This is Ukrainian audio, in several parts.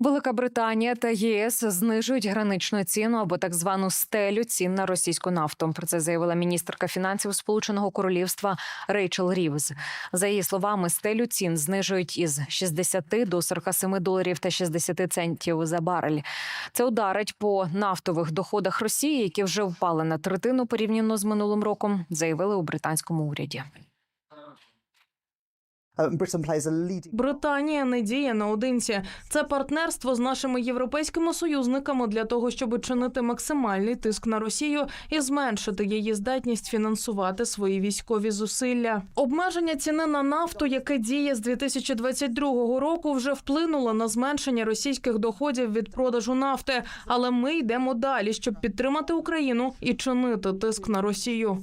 Велика Британія та ЄС знижують граничну ціну або так звану стелю цін на російську нафту. Про це заявила міністерка фінансів Сполученого Королівства Рейчел Рівз. За її словами, стелю цін знижують із 60 до 47 доларів та 60 центів за барель. Це ударить по нафтових доходах Росії, які вже впали на третину порівняно з минулим роком, заявили у британському уряді. Британія не діє наодинці. Це партнерство з нашими європейськими союзниками для того, щоб чинити максимальний тиск на Росію і зменшити її здатність фінансувати свої військові зусилля. Обмеження ціни на нафту, яке діє з 2022 року, вже вплинуло на зменшення російських доходів від продажу нафти. Але ми йдемо далі, щоб підтримати Україну і чинити тиск на Росію.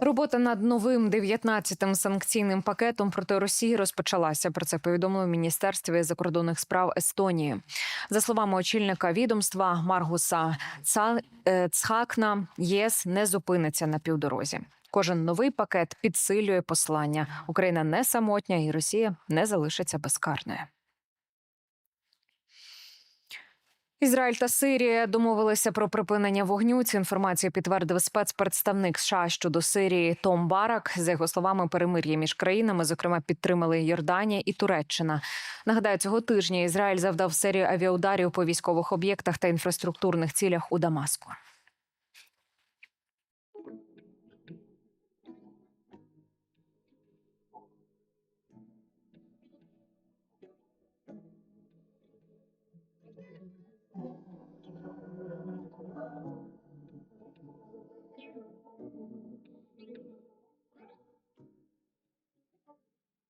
Робота над новим 19-тим санкційним пакетом проти Росії розпочалася. Про це повідомили в міністерстві закордонних справ Естонії. За словами очільника відомства Маргуса е, Цхакна, ЄС не зупиниться на півдорозі. Кожен новий пакет підсилює послання. Україна не самотня, і Росія не залишиться безкарною. Ізраїль та Сирія домовилися про припинення вогню. Цю інформацію підтвердив спецпредставник США щодо Сирії Том Барак. За його словами, перемир'я між країнами, зокрема, підтримали Йорданія і Туреччина. Нагадаю, цього тижня Ізраїль завдав серію авіаударів по військових об'єктах та інфраструктурних цілях у Дамаску.